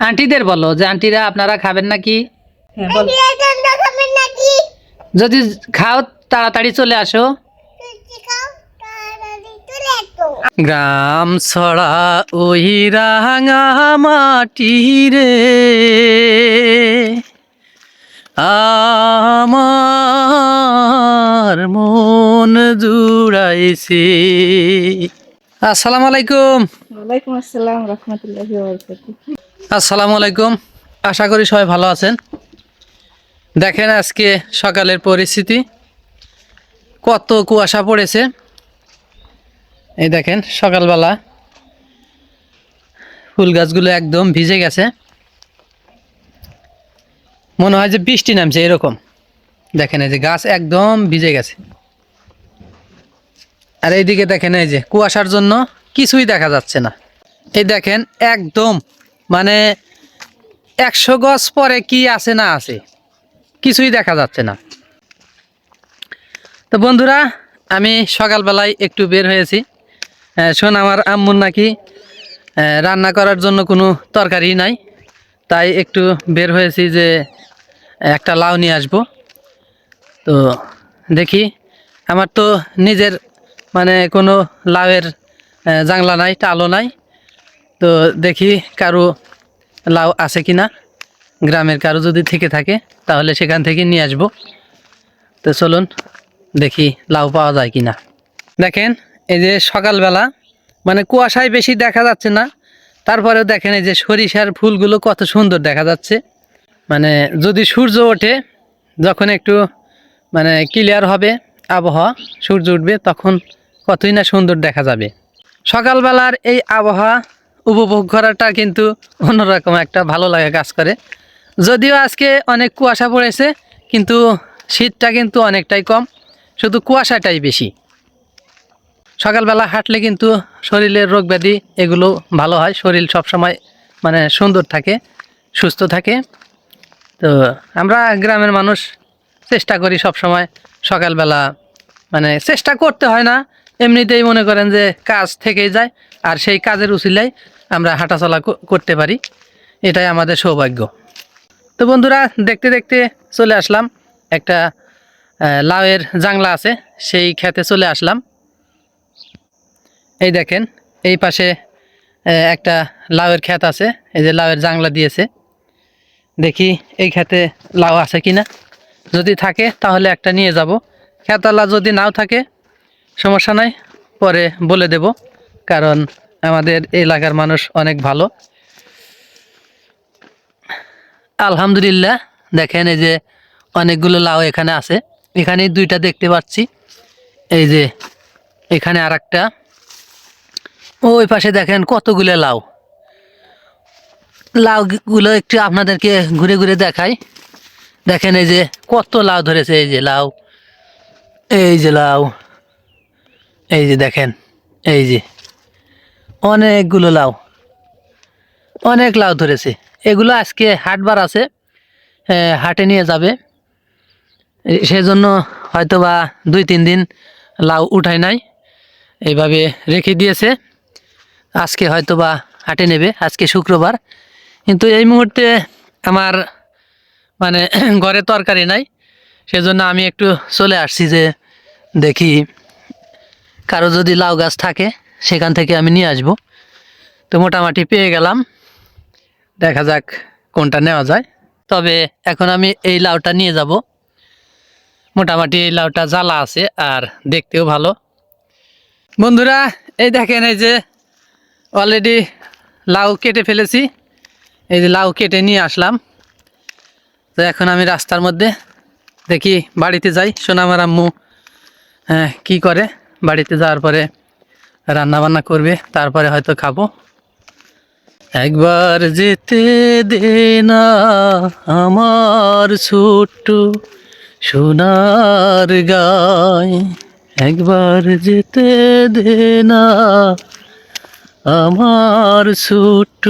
আন্টিদের বলো যে আন্টিরা আপনারা খাবেন নাকি? হ্যাঁ যদি খাও তাড়াতাড়ি চলে আসো। তুই খাও তাড়াতাড়ি চলে আসো গ্রাম ছড়া ওই রাঙা মাটি রে আমার মন জুড়াইছে। আসসালামু আলাইকুম। ওয়ালাইকুম আসসালাম রহমতুল্লাহি ওয়া বারাকাতুহু। আসসালামু আলাইকুম। আশা করি সবাই ভালো আছেন। দেখেন আজকে সকালের পরিস্থিতি। কত কুয়াশা পড়েছে। এই দেখেন সকালবেলা ফুল গাছগুলো একদম ভিজে গেছে। মনে হয় যে বৃষ্টি নামছে এরকম। দেখেন এই যে গাছ একদম ভিজে গেছে। আর এইদিকে দেখেন এই যে কুয়াশার জন্য কিছুই দেখা যাচ্ছে না। এই দেখেন একদম মানে একশো গজ পরে কি আছে না আছে, কিছুই দেখা যাচ্ছে না। তো বন্ধুরা, আমি সকালবেলায় একটু বের হয়েছি। শোন, আমার আম্মুর নাকি রান্না করার জন্য কোনো তরকারি নাই। তাই একটু বের হয়েছি যে একটা লাউ নিয়ে আসব। তো দেখি, আমার তো নিজের মানে কোনো লাউয়ের জাংলা নাই টালো নাই। তো দেখি কারও লাউ আছে কি না গ্রামের কারও যদি থেকে থাকে, তাহলে সেখান থেকে নিয়ে আসব। তো চলুন দেখি লাউ পাওয়া যায় কি না দেখেন, এই যে সকালবেলা মানে কুয়াশায় বেশি দেখা যাচ্ছে না। তারপরেও দেখেন এই যে সরিষার ফুলগুলো কত সুন্দর দেখা যাচ্ছে। মানে যদি সূর্য ওঠে, যখন একটু মানে ক্লিয়ার হবে আবহাওয়া, সূর্য উঠবে, তখন কতই না সুন্দর দেখা যাবে। সকালবেলার এই আবহাওয়া উপভোগ করাটা কিন্তু অন্যরকম একটা ভালো লাগে কাজ করে। যদিও আজকে অনেক কুয়াশা পড়েছে, কিন্তু শীতটা কিন্তু অনেকটাই কম, শুধু কুয়াশাটাই বেশি। সকালবেলা হাঁটলে কিন্তু শরীরের রোগ ব্যাধি এগুলো ভালো হয়, শরীর সবসময় মানে সুন্দর থাকে, সুস্থ থাকে। তো আমরা গ্রামের মানুষ চেষ্টা করি সব সময় সকালবেলা মানে চেষ্টা করতে হয় না এমনিতেই মনে করেন যে কাজ থেকেই যায়, আর সেই কাজের উচিলাই আমরা হাঁটাচলা করতে পারি। এটাই আমাদের সৌভাগ্য। তো বন্ধুরা, দেখতে দেখতে চলে আসলাম। একটা লাউয়ের জাংলা আছে, সেই খেতে চলে আসলাম। এই দেখেন, এই পাশে একটা লাউয়ের ক্ষেত আছে, এই যে লাউয়ের জাংলা দিয়েছে। দেখি এই খেতে লাউ আছে কি না যদি থাকে, তাহলে একটা নিয়ে যাব। খেতালা যদি নাও থাকে সমস্যা নাই, পরে বলে দেব, কারণ আমাদের এলাকার মানুষ অনেক ভালো। আলহামদুলিল্লাহ, দেখেন এই যে অনেকগুলো লাউ এখানে আছে। এখানে দুইটা দেখতে পাচ্ছি। এই যে এখানে আর একটা ওই পাশে দেখেন কতগুলো লাউ। লাউগুলো একটু আপনাদেরকে ঘুরে ঘুরে দেখাই। দেখেন এই যে কত লাউ ধরেছে, এই যে লাউ। এই যে লাউ। এই যে দেখেন, এই যে। অনেকগুলো লাউ, অনেক লাউ ধরেছে। এগুলো আজকে হাটবার আছে হাটে নিয়ে যাবে। সেজন্য হয়তো বা দুই তিন দিন লাউ উঠায় নাই। এইভাবে রেখে দিয়েছে। আজকে হয়তো বা হাটে নেবে, আজকে শুক্রবার। কিন্তু এই মুহূর্তে আমার মানে ঘরে তরকারি নাই। সেজন্য আমি একটু চলে আসছি যে দেখি কারও যদি লাউ গাছ থাকে, সেখান থেকে আমি নিয়ে আসব। তো মোটামুটি পেয়ে গেলাম। দেখা যাক কোনটা নেওয়া যায়। তবে এখন আমি এই লাউটা নিয়ে যাব। মোটামুটি এই লাউটা জ্বালা আছে আর দেখতেও ভালো। বন্ধুরা, এই দেখেন এই যে অলরেডি লাউ কেটে ফেলেছি। এই যে লাউ কেটে নিয়ে আসলাম। তো এখন আমি রাস্তার মধ্যে দেখি বাড়িতে যাই। সোনামার আম্মু হ্যাঁ কী করে? বাড়িতে যাওয়ার পরে রান্না বান্না করবে, তারপরে হয়তো খাব। একবার যেতে দে না আমার ছোট্ট সোনার গায়। একবার যেতে দে না আমার ছোট্ট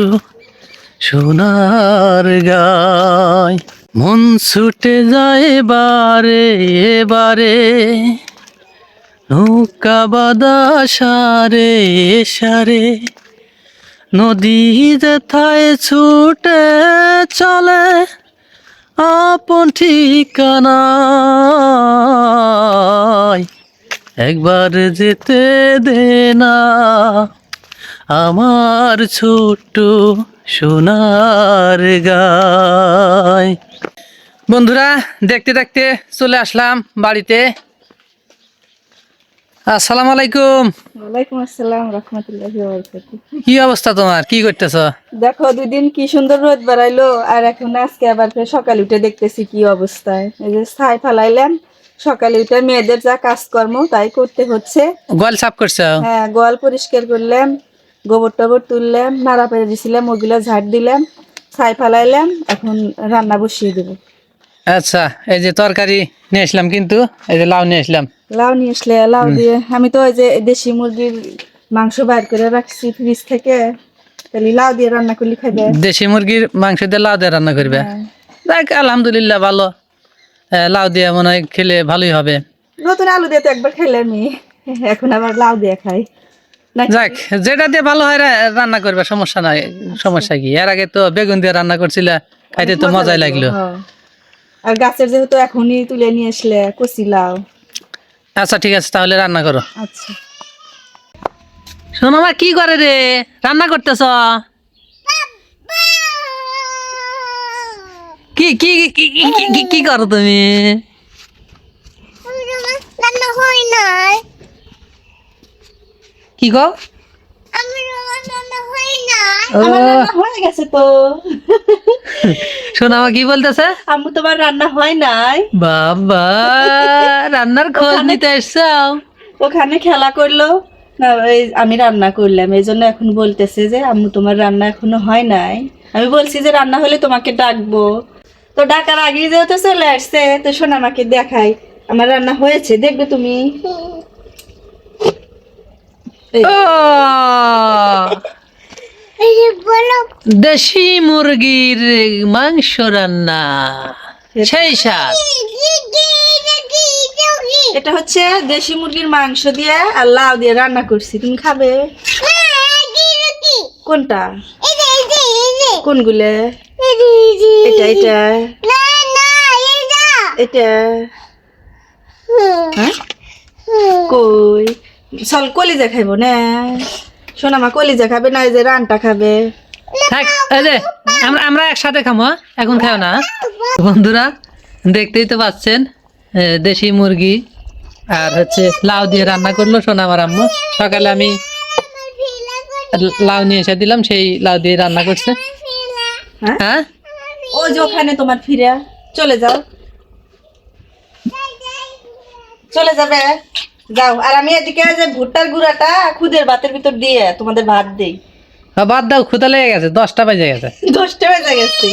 সোনার গায়। মন ছুটে যায় বারে এবারে। নৌকা বাদা সারে সারে। নদী যেথায় ছুটে চলে, আপন ঠিকানায় একবার যেতে দে না আমার ছোট্ট সোনার গায়। বন্ধুরা, দেখতে দেখতে চলে আসলাম বাড়িতে। আসসালামু আলাইকুম। ওয়ালাইকুম আসসালাম রহমতুল্লাহি ওয়া বারাকাতুহু। কি অবস্থা তোমার? কি করতেছ? দেখো দুই দিন কি সুন্দর রোদ বাড়াইলো আর এখন আজকে আবার সকালে উঠে দেখতেছি কি অবস্থায় এই যে ছাই ফালাইলাম সকালে উঠে মেয়েদের যা কাজকর্ম তাই করতে হচ্ছে। গোয়াল সাফ করছ? হ্যাঁ গোয়াল পরিষ্কার করলাম গোবর টবর তুললাম নাড়া পেরে দিছিলাম ওগুলো ঝাড় দিলাম ছাই ফালাইলাম এখন রান্না বসিয়ে দেবো। আচ্ছা এই যে তরকারি নিয়ে আসলাম কিন্তু এই যে লাউ নিয়ে আসলাম। লাউ নিয়ে আসলে লাউ দিয়ে আমি তো ওই যে দেশি মুরগির মাংস বাইর করে রাখছি ফ্রিজ থেকে তাহলে লাউ দিয়ে রান্না করলে খাবে দেশি মুরগির মাংস দিয়ে লাউ দিয়ে রান্না করবে? হ্যাঁ। দেখ আলহামদুলিল্লাহ ভালো। লাউ দিয়ে মনে হয় খেলে ভালোই হবে। নতুন আলু দিয়ে তো একবার খাইলে আমি। এখন আবার লাউ দিয়ে খাই। যাক যেটা দিয়ে ভালো হয় রান্না করবে সমস্যা নাই। সমস্যা কি? এর আগে তো বেগুন দিয়ে রান্না করছিলে খাইতে তো মজাই লাগল। হ্যাঁ। আর গাছের যেহেতু এখনই তুলে নিয়ে আসলে কচি লাউ। আচ্ছা ঠিক আছে তাহলে রান্না করো। আচ্ছা। শোনো মা কি করে রে? রান্না করতেছ? কি কি কি কি- করো তুমি? হয় কি রান্না হয় নাই। ও, আমার রান্না হয়ে গেছে তো। শোনো কি বলতেছে? আম্মু তোমার রান্না হয় নাই? বাবা রান্নার খোঁজ নিতে এসছাও। ওখানে খেলা করল। আমি রান্না করলাম। এই জন্য এখন বলতেছে যে আম্মু তোমার রান্না এখনও হয় নাই। আমি বলছি যে রান্না হলে তোমাকে ডাকবো। তো ডাকার আগে যেহেতু চলে আসছে তো শোন আমাকে দেখাই। আমার রান্না হয়েছে দেখবে তুমি। যে দেশি মুরগির মাংস রান্না। সেই স্বাদ। এটা হচ্ছে দেশি মুরগির মাংস দিয়ে আর লাউ দিয়ে রান্না করছি। তুমি খাবে? কোনটা? কোনগুলো? এটা এটা। এটা। হ্যাঁ? কই? চল কলিজা খাইব না। সোনামা কলিজা খাবে না এই যে রানটা খাবে। থাক এই যে আমরা আমরা একসাথে খামো হ্যাঁ? এখন খাও না? বন্ধুরা দেখতেই তো পাচ্ছেন দেশি মুরগি আর হচ্ছে লাউ দিয়ে রান্না করল সোনা আমার আম্মু। সকালে আমি লাউ নিয়ে এসে দিলাম সেই লাউ দিয়ে রান্না করছে। হ্যাঁ? হ্যাঁ? ও যে ওখানে তোমার ফিরে চলে যাও। চলে যাবে। যাও আর আমি এদিকে যে ভুট্টার গুঁড়াটা খুদের ভাতের ভিতর দিয়ে তোমাদের ভাত দেই। হ্যাঁ, বাদ দাও ক্ষুদা লেগে গেছে দশটা বাজে গেছে। দশটা বেজে গেছে।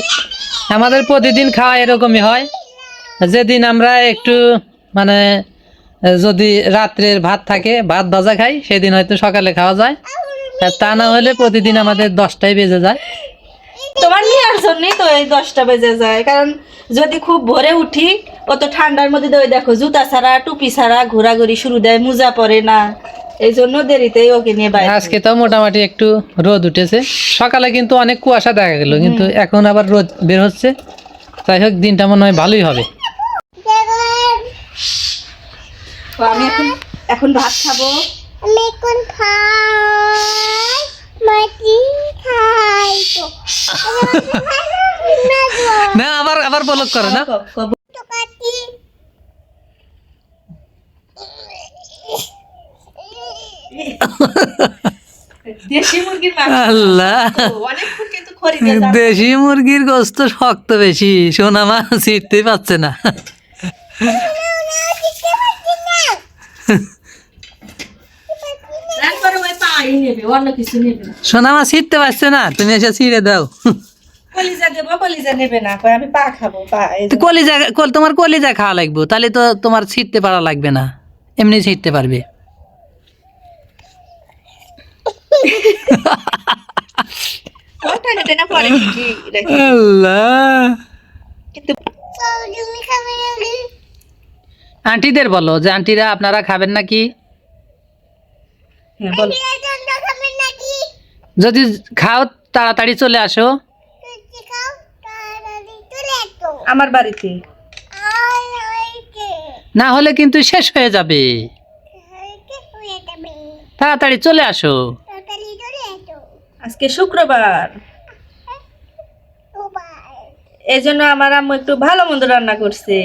আমাদের প্রতিদিন খাওয়া এরকমই হয়। যেদিন আমরা একটু মানে যদি রাত্রের ভাত থাকে ভাত ভাজা খাই সেদিন হয়তো সকালে খাওয়া যায়। আর তা না হলে প্রতিদিন আমাদের দশটায় বেজে যায়। তোমার নেওয়ার জন্যই তো এই দশটা বেজে যায় কারণ যদি খুব ভোরে উঠি অত ঠান্ডার মধ্যে ওই দেখো জুতা ছাড়া টুপি ছাড়া ঘোরাঘুরি শুরু দেয় মোজা পরে না। এই জন্য দেরিতেই ওকে নিয়ে বাইরে। আজকে তো মোটামুটি একটু রোদ উঠেছে। সকালে কিন্তু অনেক কুয়াশা দেখা গেল কিন্তু এখন আবার রোদ বের হচ্ছে। যাই হোক দিনটা মনে হয় ভালোই হবে। আমি এখন এখন ভাত খাব। আমি খাই মাটি না আবার আবার বলক করো না ক- ক- টকাটি দেশি মুরগির মাংস আল্লাহ অনেকক্ষণ কিন্তু খড়ি দিয়ে জাল- দেশি মুরগির গোস্ত শক্ত বেশি সোনা মা ছিটতেই পাচ্ছে না। সোনা মা ছিটতে পারছে না তুমি এসে ছিঁড়ে দাও। কলিজা তোমার কলিজা খাওয়া লাগবে তাহলে তো তোমার ছিটতে পারা লাগবে না এমনি ছিটতে পারবে। কি আল্লাহ। কিন্তু আন্টিদের বলো যে আন্টিরা আপনারা খাবেন নাকি? হ্যাঁ যদি খাও তাড়াতাড়ি চলে আসো। লুচি খাও তাড়াতাড়ি চলে এসো আমার বাড়িতে। না হলে কিন্তু শেষ হয়ে যাবে। তাড়াতাড়ি চলে আসো। তাড়াতাড়ি চলে এসো আজকে শুক্রবার। এই জন্য আমার আম্মু একটু ভালো মন্দ রান্না করছে।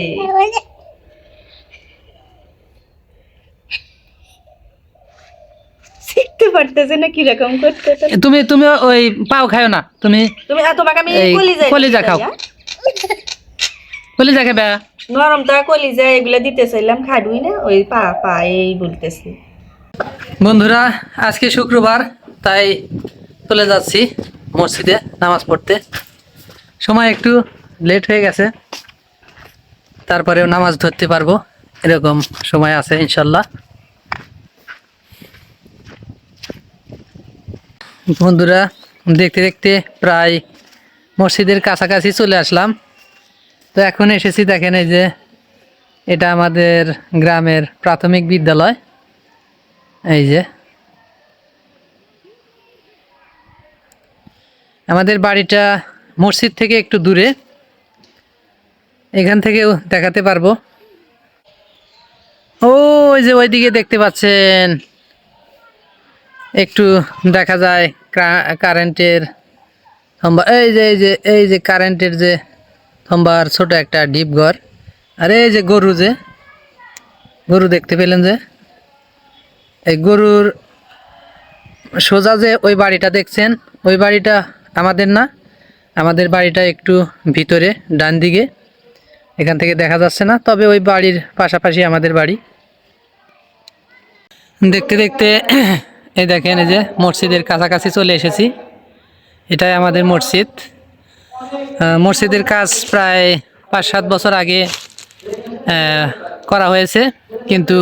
শিখতে পারতেছে না করতে তুমি তুমি ওই পাও খাও না তুমি তুমি তোমাকে আমি কলিজা কলিজা খাও। বলে যাকে বে নরমটা কলিজা এগুলো দিতে চাইলাম খাডুই না ওই পা পা এই বলতেছি। বন্ধুরা আজকে শুক্রবার তাই চলে যাচ্ছি মসজিদে নামাজ পড়তে। সময় একটু লেট হয়ে গেছে। তারপরেও নামাজ ধরতে পারব, এরকম সময় আছে ইনশাল্লাহ। বন্ধুরা, দেখতে দেখতে প্রায় মসজিদের কাছাকাছি চলে আসলাম। তো এখন এসেছি, দেখেন এই যে এটা আমাদের গ্রামের প্রাথমিক বিদ্যালয়। এই যে আমাদের বাড়িটা মসজিদ থেকে একটু দূরে। এখান থেকেও দেখাতে পারব। ওই যে ওইদিকে দেখতে পাচ্ছেন। একটু দেখা যায় কারেন্টের থম্বা, এই যে এই যে এই যে কারেন্টের যে থম্বার, ছোট একটা ডিপ ঘর। আর, এই যে গরু যে, গরু দেখতে পেলেন যে। এই গরুর সোজা যে ওই বাড়িটা দেখছেন, ওই বাড়িটা আমাদের না? আমাদের বাড়িটা একটু ভিতরে, ডান দিকে। এখান থেকে দেখা যাচ্ছে না, তবে ওই বাড়ির পাশাপাশি আমাদের বাড়ি। দেখতে দেখতে এই দেখেন এই যে মসজিদের কাছাকাছি চলে এসেছি। এটাই আমাদের মসজিদ। মসজিদের কাজ প্রায় পাঁচ সাত বছর আগে করা হয়েছে। কিন্তু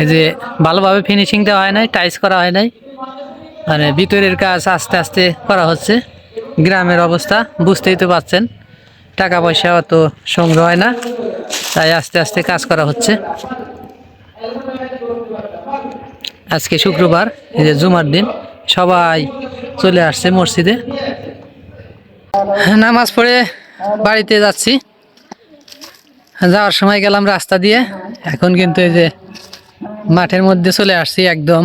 এই যে ভালোভাবে ফিনিশিং দেওয়া হয় নাই টাইস করা হয় নাই। মানে ভিতরের কাজ আস্তে আস্তে করা হচ্ছে। গ্রামের অবস্থা, বুঝতেই তো পাচ্ছেন টাকা পয়সা অত সংগ্রহ হয় না, তাই আস্তে আস্তে কাজ করা হচ্ছে। আজকে শুক্রবার, এই যে জুমার দিন, সবাই চলে আসছে মসজিদে। নামাজ পড়ে বাড়িতে যাচ্ছি। যাওয়ার সময় গেলাম রাস্তা দিয়ে, এখন কিন্তু এই যে মাঠের মধ্যে চলে আসছি একদম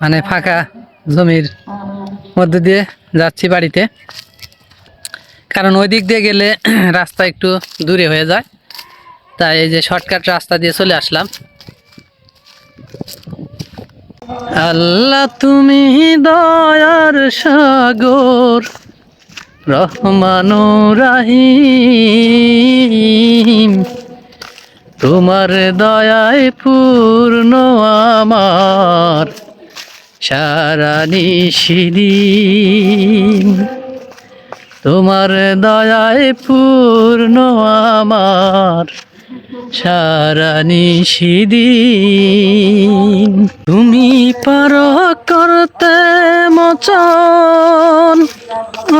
মানে ফাঁকা। জমির মধ্যে দিয়ে যাচ্ছি বাড়িতে। কারণ ওই দিক দিয়ে গেলে রাস্তা একটু দূরে হয়ে যায়। তাই এই যে শর্টকাট রাস্তা দিয়ে চলে আসলাম। আল্লাহ তুমি দয়ার সাগর রহমান রাহিম। তোমার দয়ায় পূর্ণ আমার। সারা নিশিদিন। তোমার দয়ায় পূর্ণ আমার সারা নিশিদিন। তুমি পার করতে মচন,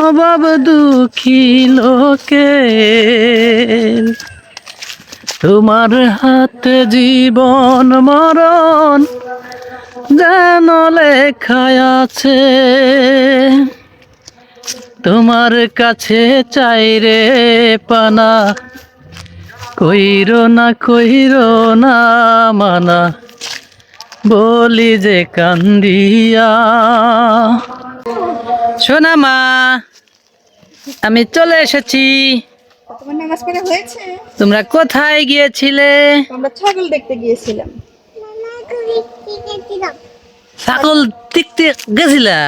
অভাব দুঃখী লোকে তোমার হাতে জীবন মরণ যেন লেখায় আছে তোমার কাছে চাই রে পানা। কইর না কইর না মানা বলি যে কান্দিয়া। শোনা মা আমি চলে এসেছি। তোমার কোথায় গিয়েছিলে? আমরা ছাগল দেখতে গিয়েছিলাম। ছাগল দেখতে গেছিলা?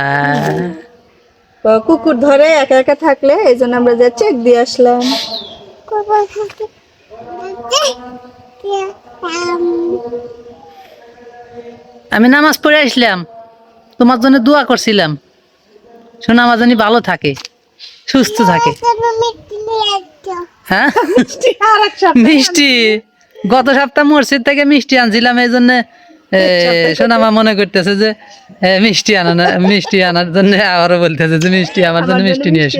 কুকুর ধরে একা একা থাকলে এই জন্য আমরা যা চেক দিয়ে আসলাম। আম নামাজ পড়ে আসলাম। তোমার জন্য দোয়া করছিলাম। শোনা আমার জানি ভালো থাকে সুস্থ থাকে। হ্যাঁ? মিষ্টি। গত সপ্তাহ মসজিদ থেকে মিষ্টি আনছিলাম এই জন্য সোনামা মনে করতেছে যে মিষ্টি আনা মিষ্টি আনার জন্য আবারও বলতেছে যে মিষ্টি আমার জন্য মিষ্টি নিয়ে এসো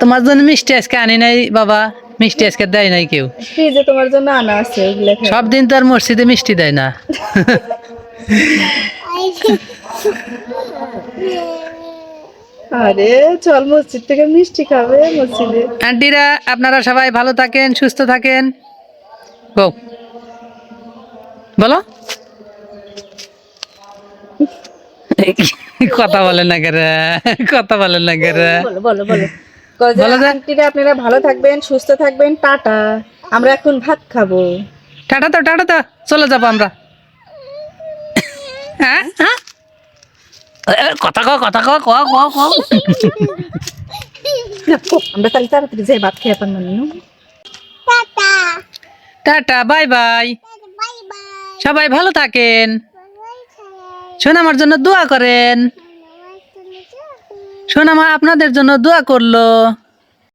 তোমার জন্য মিষ্টি আজকে আনি নাই বাবা। মিষ্টি আজকে দেয় নাই কেউ। তোমার জন্য আনা আছে সব দিন তো আর মসজিদে মিষ্টি দেয় না। আরে চল মসজিদ থেকে মিষ্টি খাবে মসজিদে। আন্টিরা আপনারা সবাই ভালো থাকেন সুস্থ থাকেন। বলো। কথা বলেন না কেরে কথা বলেন না কেরে। বলো বলো বলো বলো। আপনারা ভালো থাকবেন সুস্থ থাকবেন টাটা। আমরা এখন ভাত খাব। টাটা তো টাটা তো চলে যাব আমরা। হ্যাঁ? হ্যাঁ? কথা কও কথা কও কও কও কও। আমরা তাহলে তাড়াতাড়ি যাই ভাত খেয়ে পান মানু tata. Tata bye bye. Bye bye সবাই ভালো থাকেন। শোন আমার জন্য দোয়া করেন। শোন আমার আপনাদের জন্য দোয়া করল।